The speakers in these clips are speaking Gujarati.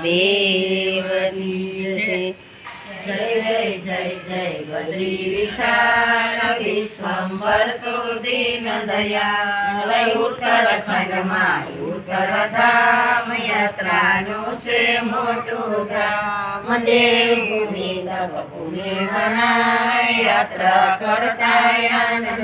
મહાદેવની જય જય જય જય બદ્રી વિશાળ વિશ્વંબર તો દીન દયા ઉત્તરાખંડમાં ઉત્તર ધામ યાત્રાનું છે મોટું ધામ દેવભૂમિ તપભૂમિ ગણાય યાત્રા કરતા આનંદ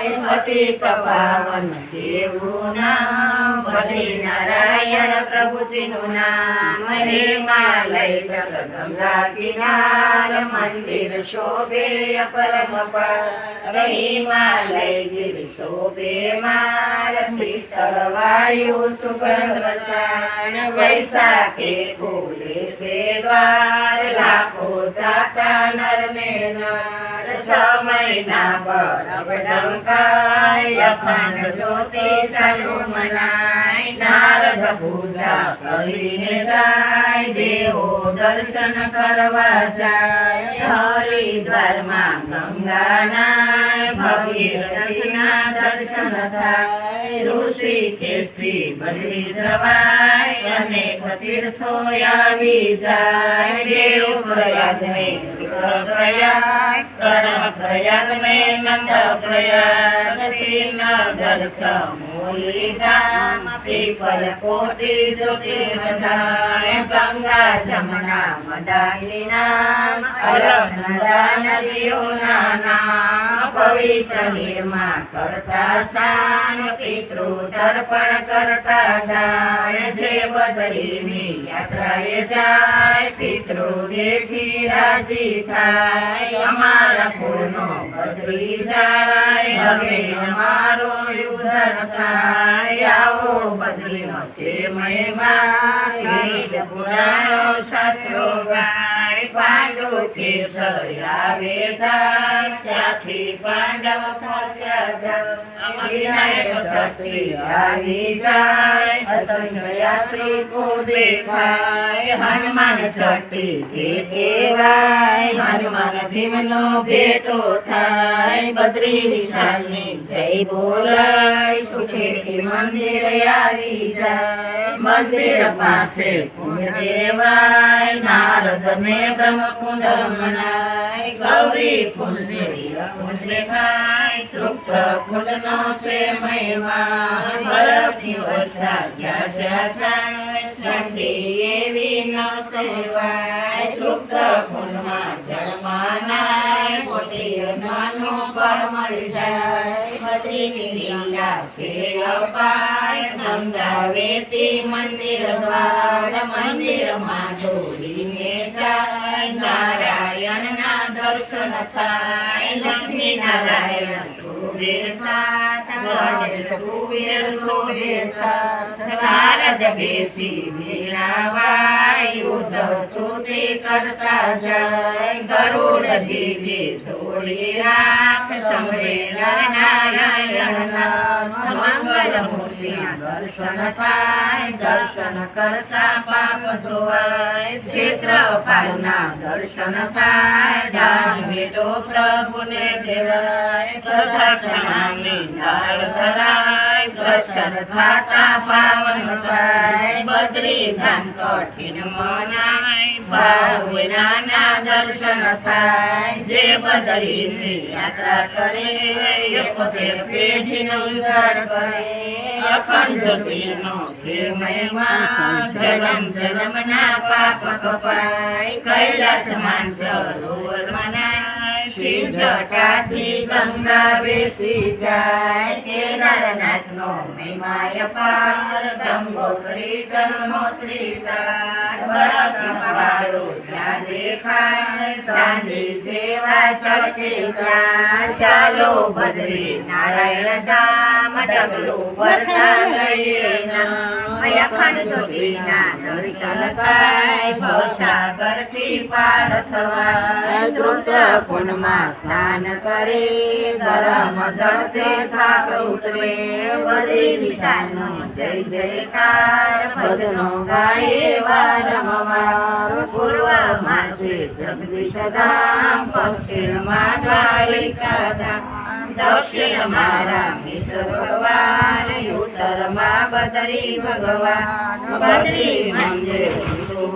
પતિત પાવન દેવું નામ બદ્રી નારાયણ પ્રભુજીનું નામ હિમાલય તટ ગંગા કિનાર મંદિર શોભે પરમ પાર હિમાલય ગીર શોભે માર શીતળ વાયુ સુગંધ રસાયણ વૈશાખે ખોલે છે દ્વાર લાખો જાતા નર ને નર છ મહિના બળવ ડંકાય અખંડ જ્યોતિ ચાલુ મનાય નારદ પૂજા કરીને જાય દેવો દર્શન કરવા જાય હરિદ્વારમાં ગંગા નાય રથના દર્શન થાય ઋષિકેશથી બદલી જવાય અનેક તીર્થો આવી જાય. દેવ પ્રયાગ મે પ્રયાગ કર પ્રયાગ મે નંદ પ્રયાગ શ્રીનગર સમૂલી ગામ, પીપલ કોટી જ્યોતિ બધાય ગંગા જમના મદાની નામ અલગ નદા નદીઓના નામ, પવિત્ર નિર્મા કરતા સ્નાન પિતૃ તર્પણ કરતા દાન જે બદરીની યાત્રાએ જાય, પિતૃ દેખી રાજી થાય, અમારા કુળનો બદરી જાય, હવે અમારો થાય. આવો બદરીનો છે મહિમા વેદ પુરાણો શાસ્ત્રો ગાય પાંડુ કેસર આવે ત્યાંથી પાંડવ પહોંચ્યા આવી જાય. અસંખ્ય યાત્રિકો હનુમાન છઠ્ઠી જે કહેવાય. હનુમાન ભીમનો ભેટો થાય. બદ્રી વિશાલની જય બોલાય. સુખેથી મંદિર આવી જાય. મંદિર પાસે કુંડ દેવાય નારદ ને બ્રહ્મ કુંડ મનાય. ગૌરી કુંડ શિવ કુંડ દેખાય, તૃપ્ત કુંડ નો છે મહિમા. બરફની વર્ષા જ્યાં જ્યાં થાય ઠંડી એવી ન સેવાય. તૃપ્ત કુંડમાં જળમાં નાય, કોટી નાનું પણ મળી જાય. બદ્રીની લીલા છે મંદિર દ્વાર મંદિરમાં જોડીને જાય નારાયણના દર્શન થાય લક્ષ્મી નારાયણ શોભે સાત ગણેશ કુબેર શોભે સાત નારદ બેસી સ્તુતિ કરતા જાય. ગરુડ જીવે છોડી રાખ, સમરે નારાયણ મંગલ મૂર્તિના દર્શન થાય. દર્શન કરતા પાપ ધોવાય. ક્ષેત્રપાલના દર્શન થાય. દાન ભેટો પ્રભુને દેવાય. પ્રસાક્ષણાની ઢાળ ધરાય. દર્શન થાતા પાવન થાય. બદ્રી ધામ કઠિન મનાય. વિનાના દર્શન થાય જે બદરીની યાત્રા કરે એકોતેર પેઢીનો ઉદ્ધાર કરે. અખંડ જ્યોતિનો છે મહિમા, જન્મ જન્મના પાપ કપાય. કૈલાસ માન સરોવર શિવ જટાથી ગંગા વેતી જાય કેદારનાથનો મહિમાય પાર ગંગોત્રી જમોત્રી સાર જ્યાં દેખાય ચાંદી જેવા ચડકે ત્યાં ચાલો ભદ્રી નારાયણ ધામ ડગલું ભરતા લઈએ અખંડ જ્યોતિના દર્શન થાય ભવસાગરથી પાર થવાય સૂત્રકુંડમાં સ્નાન કરે, ગરમ જળથી થાક ઉતરે, બધી વિશાલનો જય જયકાર. ભજનો ગાય વારંવાર, પૂર્વમાં છે જગદીશ ધામ, પશ્ચિમમાં દ્વારિકા ધામ, દક્ષિણમાં રામેશ્વર ભગવાન, ઉત્તરમાં બદરી ભગવાન, બદરી મંદિર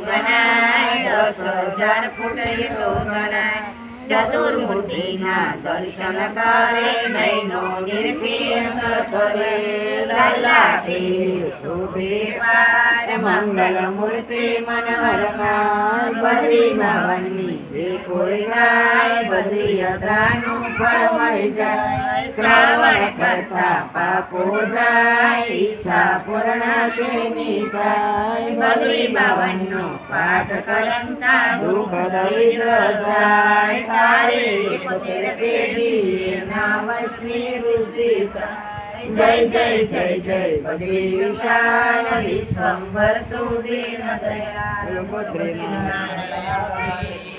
ગણાય, દસ હજાર ફૂટ એ તો ગણાય. चतुर्मूर्ति न दर्शन करे नै नो मङ्गलमूर्ति मनोरणा લલાટે શોભે વાર મંગલ મૂર્તિ મનોહરના બદ્રી બાવનની જે કોઈ ગાય બદ્રી યાત્રાનું ફળ મળી જાય શ્રાવણ કરતા પાપો જાય ઈચ્છા પૂર્ણ તેની થાય બદ્રી બાવનનો પાઠ કરંતા દુઃખ દરિદ્ર જાય તારે એકોતેર પેઢી નામ શ્રી વૃદ્ધિ થાય જય જય જય જય. બદ્રી વિશાલ વિશ્વ તુ દીન બદ્રી નારાયણ.